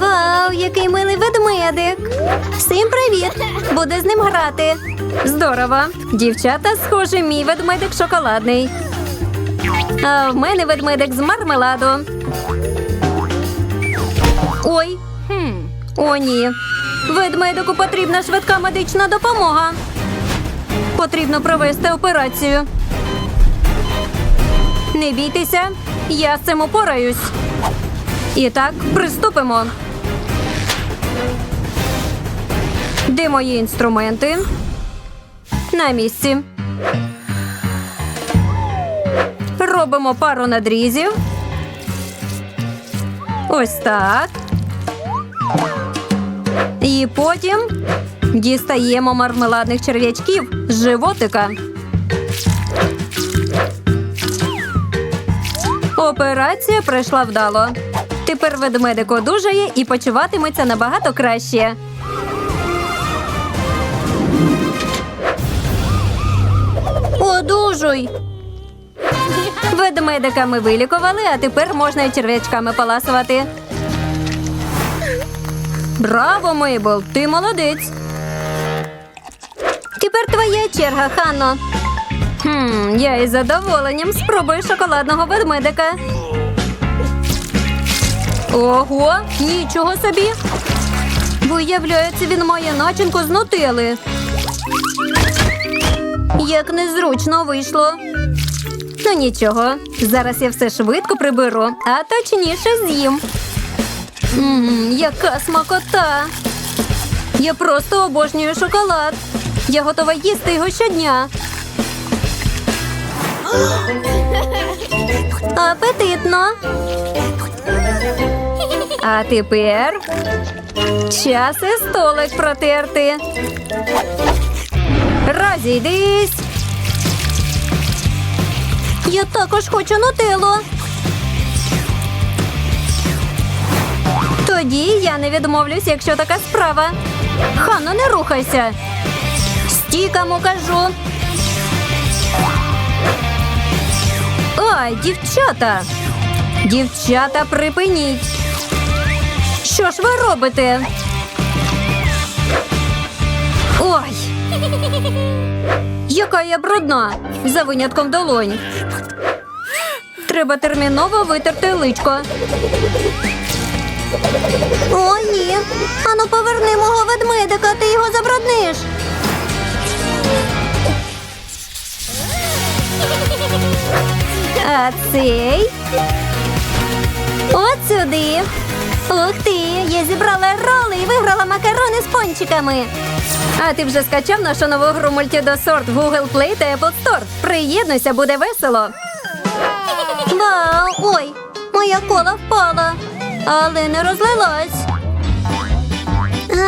Вау, який милий ведмедик. Всім привіт! Буду з ним грати. Здорово. Дівчата, схоже, мій ведмедик шоколадний. А в мене ведмедик з мармеладу. Ой. О, ні. Ведмедику потрібна швидка медична допомога. Потрібно провести операцію. Не бійтеся, я з цим упораюсь. І так, приступимо. Де мої інструменти? На місці. Робимо пару надрізів. Ось так. І потім дістаємо мармеладних черв'ячків з животика. Операція пройшла вдало. Тепер ведмедик одужає і почуватиметься набагато краще. Одужуй! Ведмедика ми вилікували, а тепер можна і черв'ячками поласувати. Браво, Мейбл! Ти молодець. Тепер твоя черга, Ханно. Хм, я із задоволенням спробую шоколадного ведмедика. Ого, нічого собі. Виявляється, він має начинку з. Як незручно вийшло. Ну нічого, зараз я все швидко приберу, а точніше з'їм. Мм, яка смакота! Я просто обожнюю шоколад. Я готова їсти його щодня. Апетитно. А тепер час і столик протерти. Розійдись. Я також хочу нутеллу. Тоді я не відмовлюсь, якщо така справа. Ханно, не рухайся. Стій, кому кажу. Ай, дівчата. Дівчата, припиніть. Що ж ви робите? Яка я брудна, за винятком долонь. Треба терміново витерти личко. О, ні. Ану, поверни мого ведмедика, ти його забрудниш. А цей. От сюди. Ух ти, я зібрала роли і виграла макарони з пончиками. А ти вже скачав нашу нову гру Multidosort в Google Play та Apple Store. Приєднуйся, буде весело. Вау! Ой, моя кола впала, але не розлилась.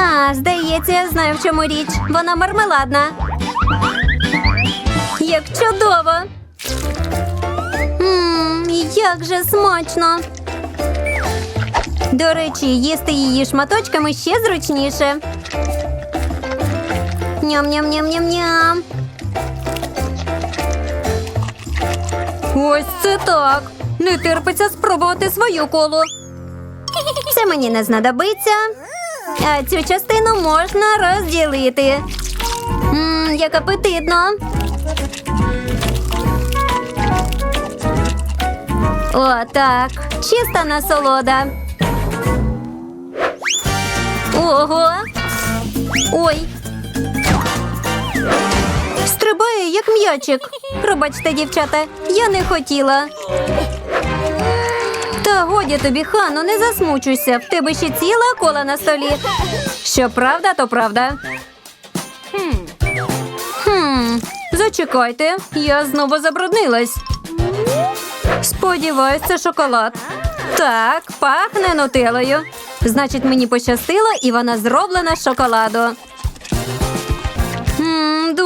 А, здається, я знаю, в чому річ. Вона мармеладна. Як чудово. Мм, як же смачно. До речі, їсти її шматочками ще зручніше. Ням-ням-ням-ням-ням. Ось це так. Не терпиться спробувати свою колу. Це мені не знадобиться. А цю частину можна розділити. Мм, як апетитно. О, так. Чиста насолода. Ого. Ой. Як м'ячик. Пробачте, дівчата, я не хотіла. Та годі тобі, Хану, не засмучуйся. В тебе ще ціла кола на столі. Що правда, то правда. Хм, зачекайте, я знову забруднилась. Сподіваюсь, це шоколад. Так, пахне нутелою. Значить, мені пощастило, і вона зроблена з шоколаду.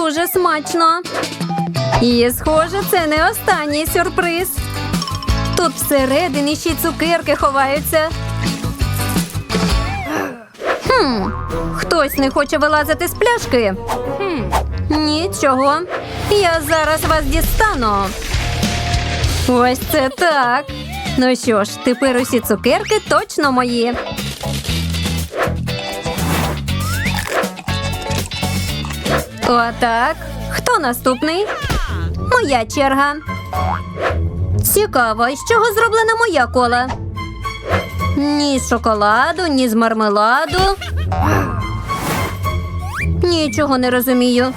Дуже смачно. І, схоже, це не останній сюрприз. Тут всередині ще й цукерки ховаються. Хм, хтось не хоче вилазити з пляшки. Нічого. Я зараз вас дістану. Ось це так. Ну що ж, тепер усі цукерки точно мої. Отак. Хто наступний? Моя черга. Цікаво, з чого зроблена моя кола? Ні з шоколаду, ні з мармеладу. Нічого не розумію.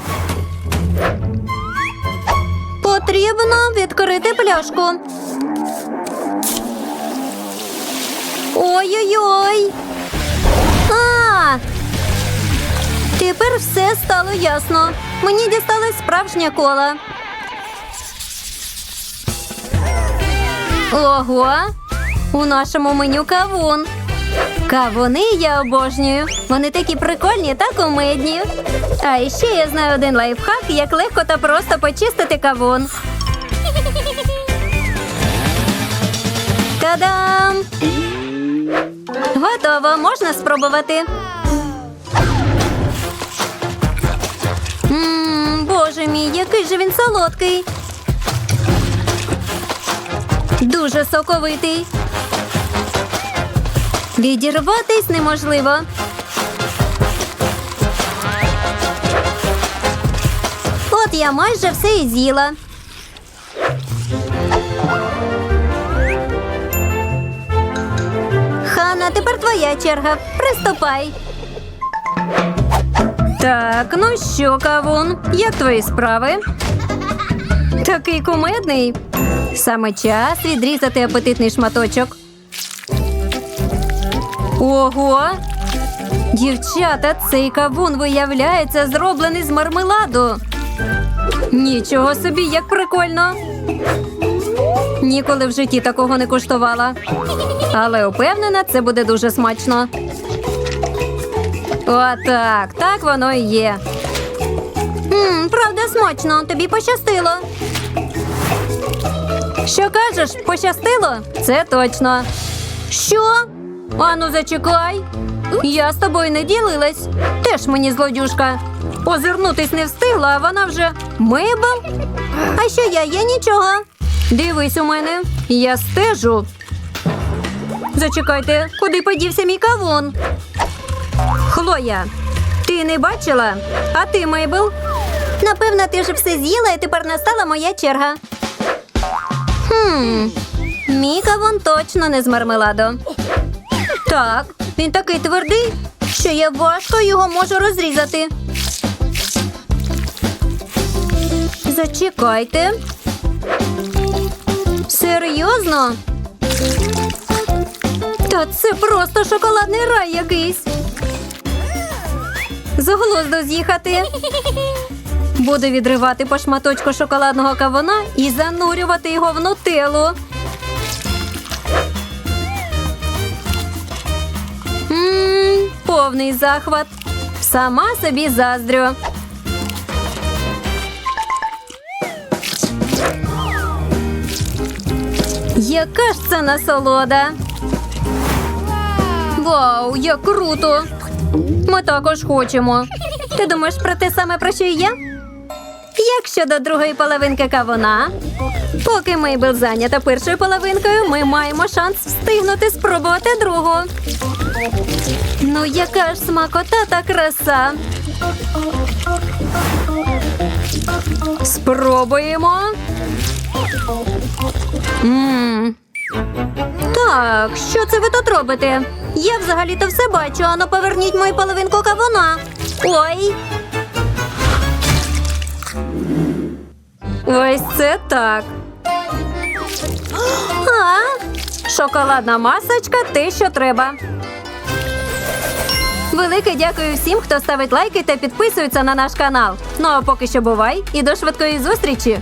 Потрібно відкрити пляшку. Ой-ой-ой. Тепер все стало ясно. Мені дісталась справжня кола. Ого! У нашому меню кавун. Кавуни я обожнюю. Вони такі прикольні та кумедні. А іще я знаю один лайфхак, як легко та просто почистити кавун. Та-дам! Готово, можна спробувати. Боже мій, який же він солодкий. Дуже соковитий. Відірватись неможливо. От я майже все і з'їла. Хана, тепер твоя черга. Приступай. Так, ну що, кавун, як твої справи? Такий кумедний. Саме час відрізати апетитний шматочок. Ого! Дівчата, цей кавун виявляється зроблений з мармеладу. Нічого собі, як прикольно. Ніколи в житті такого не куштувала. Але упевнена, це буде дуже смачно. Отак, так воно і є. Мм, правда, смачно, тобі пощастило. Що кажеш, пощастило? Це точно. Що? Ану, зачекай. Я з тобою не ділилась. Теж мені злодюшка. Озирнутись не встигла, а вона вже мибл. А що я? Я нічого. Дивись у мене, я стежу. Зачекайте, куди подівся мій кавун? Хлоя, ти не бачила? А ти, Мейбл? Напевно, ти вже все з'їла, і тепер настала моя черга. Хм, мій кавун точно не з мармеладу. Так, він такий твердий, що я важко його можу розрізати. Зачекайте. Серйозно? Та це просто шоколадний рай якийсь. З глузду з'їхати. Буду відривати по шматочку шоколадного кавуна і занурювати його в нутеллу. Ммм, повний захват. Сама собі заздрю. Яка ж це насолода? Вау, як круто! Ми також хочемо. Ти думаєш про те саме, про що і я? Як щодо другої половинки кавуна? Поки Мейбл зайнята першою половинкою, ми маємо шанс встигнути спробувати другу. Ну, яка ж смакота та краса. Спробуємо. Мм. Так, що це ви тут робите? Я взагалі-то все бачу, ану поверніть мою половинку кавуна. Ой. Ось це так. А, шоколадна масочка те, що треба. Велике дякую всім, хто ставить лайки та підписується на наш канал. Ну а поки що бувай і до швидкої зустрічі!